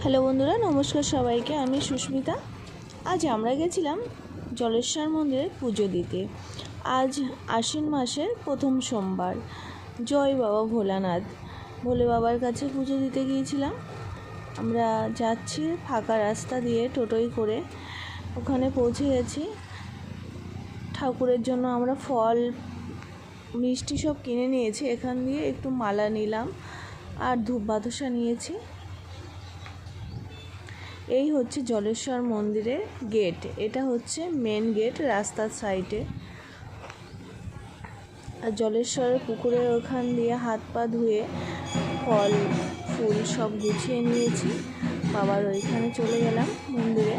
Hello বন্ধুরা, নমস্কার সবাইকে, আমি সুস্মিতা। আজ আমরা গেছিলাম জলেশ্বর মন্দিরে পুজো দিতে। আজ আশ্বিন মাসের প্রথম সোমবার। জয় বাবা ভোলানাথ। ভোলে বাবার কাছে পুজো দিতে গিয়েছিলাম। আমরা যাচ্ছি ফাঁকা রাস্তা দিয়ে টোটোয় করে। ওখানে পৌঁছে গেছি। ঠাকুরের জন্য আমরা ফল, মিষ্টি সব কিনে নিয়েছি। এখান দিয়ে একটু মালা নিলাম আর ধূপ বাতাসা নিয়েছি। এই হচ্ছে জলেশ্বর মন্দিরের গেট এটা হচ্ছে মেন গেট রাস্তার সাইডে আর জলেশ্বরের পুকুরের ওখান দিয়ে হাত পা ধুয়ে ফল, ফুল সব গুছিয়ে নিয়েছি। বাবার ওইখানে চলে গেলাম মন্দিরে।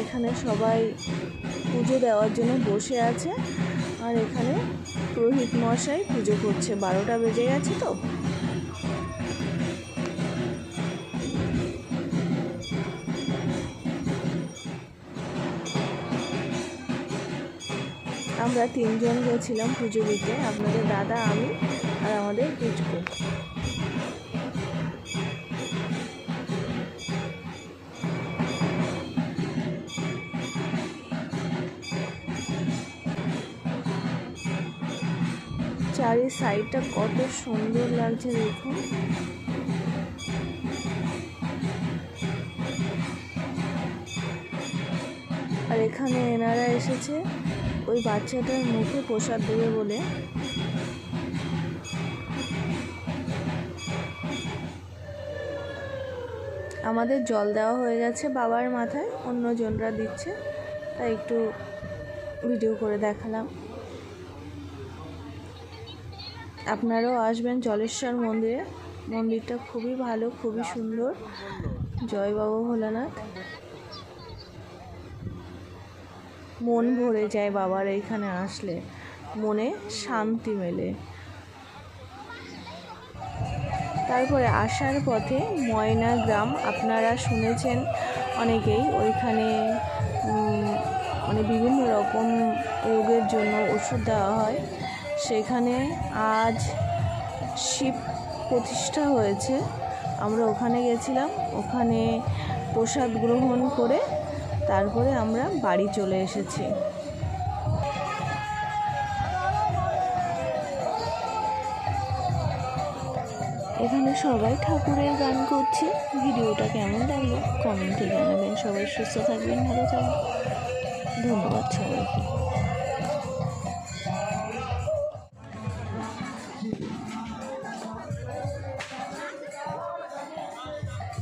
এখানে সবাই পুজো দেওয়ার জন্য বসে আছে। আর এখানে পুরোহিত মশাই পুজো করছে। বারোটা বেজে গেছে তো। আমরা তিনজন গেছিলাম পুজো দিতে, আপনাদের দাদা, আমি আর আমাদের পুচকু। চারি সাইডটা কত সুন্দর লাগছে দেখুন। আর এখানে এনারা এসেছে। ওই বাচ্চাটার মুখে প্রসাদ দেবে বলে। আমাদের জল দেওয়া হয়ে গেছে বাবার মাথায়, অন্য জনরা দিচ্ছে, তাই একটু ভিডিও করে দেখালাম। আপনারাও আসবেন জলেশ্বর মন্দিরে। মন্দিরটা খুবই ভালো, খুবই সুন্দর। জয় বাবা ভোলানাথ। মন ভরে যায় বাবার এইখানে আসলে। মনে শান্তি মেলে। তারপরে আসার পথে ময়না গ্রাম, আপনারা শুনেছেন অনেকেই ওইখানে মানে বিভিন্ন রকম রোগের জন্য ওষুধ দেওয়া হয়। সেখানে আজ শিব প্রতিষ্ঠা হয়েছে। আমরা ওখানে গেছিলাম। ওখানে প্রসাদ গ্রহণ করে তারপরে আমরা বাড়ি চলে এসেছি। এখানে সবাই ঠাকুরের গান করছে। ভিডিওটা কেমন লাগল? কমেন্টে জানাবেন। সবাই সুস্থ থাকবেন, ভালো থাকবেন। ধন্যবাদ সবাইকে।